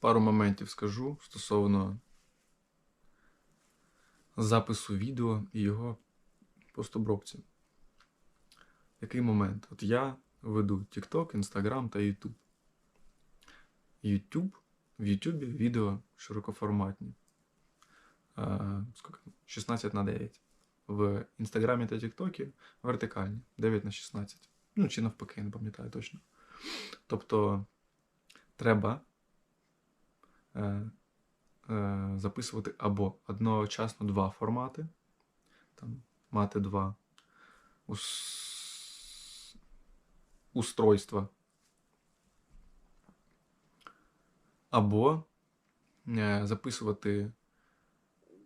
пару моментів скажу стосовно запису відео і його постобробці. Який момент? От я веду TikTok, Instagram та YouTube. YouTube в YouTube відео широкоформатні. Е, скільки? 16 на 9. В Інстаграмі та Тіктокі вертикальні 9 на 16. Ну, чи навпаки, не пам'ятаю точно. Тобто треба записувати або одночасно два формати, там, мати два ус... устройства. Або е, записувати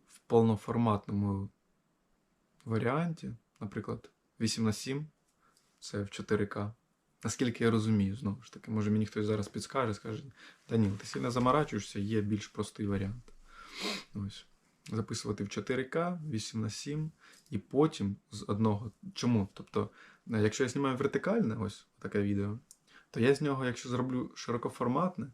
в повноформатному варіанті, наприклад, 8 на 7 це в 4К. Наскільки я розумію, знову ж таки, може мені хтось зараз підскаже, скаже, Даніл, ти сильно заморачуєшся, є більш простий варіант. Ось. Записувати в 4К, 8 на 7, і потім з одного. Чому? Тобто, е, якщо я знімаю вертикальне, ось таке відео, то я з нього, якщо зроблю широкоформатне,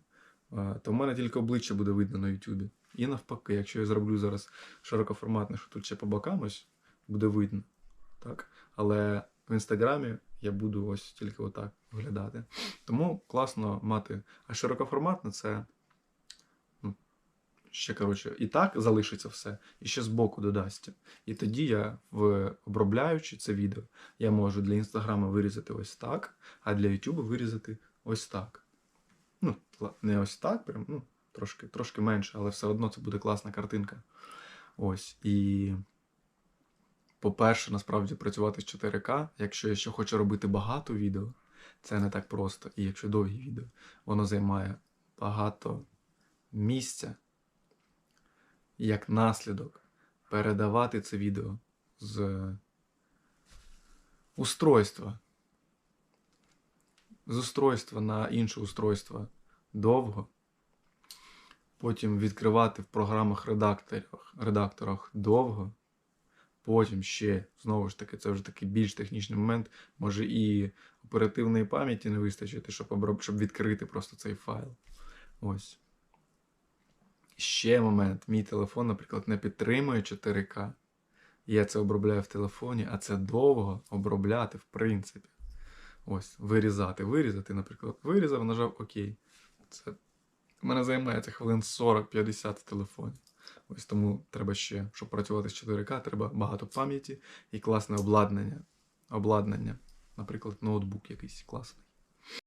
е, то в мене тільки обличчя буде видно на YouTube. І навпаки, якщо я зроблю зараз широкоформатне, що тут ще по бокам ось, буде видно. Так? Але в інстаграмі я буду ось тільки отак виглядати. Тому класно мати. А широкоформатне це ну, ще коротше, і так залишиться все, і ще збоку додасться. І тоді я, в, обробляючи це відео, я можу для інстаграму вирізати ось так, а для Ютубу вирізати ось так. Ну, не ось так, прям, ну, трошки, трошки менше, але все одно це буде класна картинка. Ось. І по-перше, насправді працювати з 4К, якщо я ще хочу робити багато відео, це не так просто. І якщо довгі відео, воно займає багато місця. Як наслідок, передавати це відео з устройства. З устройства на інше устройство довго. Потім відкривати в програмах редакторах, редакторах довго. Потім ще, знову ж таки, це вже такий більш технічний момент. Може і оперативної пам'яті не вистачити, щоб, оброб... щоб відкрити просто цей файл. Ось. Ще момент. Мій телефон, наприклад, не підтримує 4К. Я це обробляю в телефоні, а це довго обробляти, в принципі. Ось, вирізати, вирізати, наприклад. Вирізав, нажав ОК. Це мене займає це хвилин 40-50 в телефоні. Ось тому треба ще, щоб працювати з 4К, треба багато пам'яті і класне обладнання. Обладнання. Наприклад, ноутбук якийсь класний.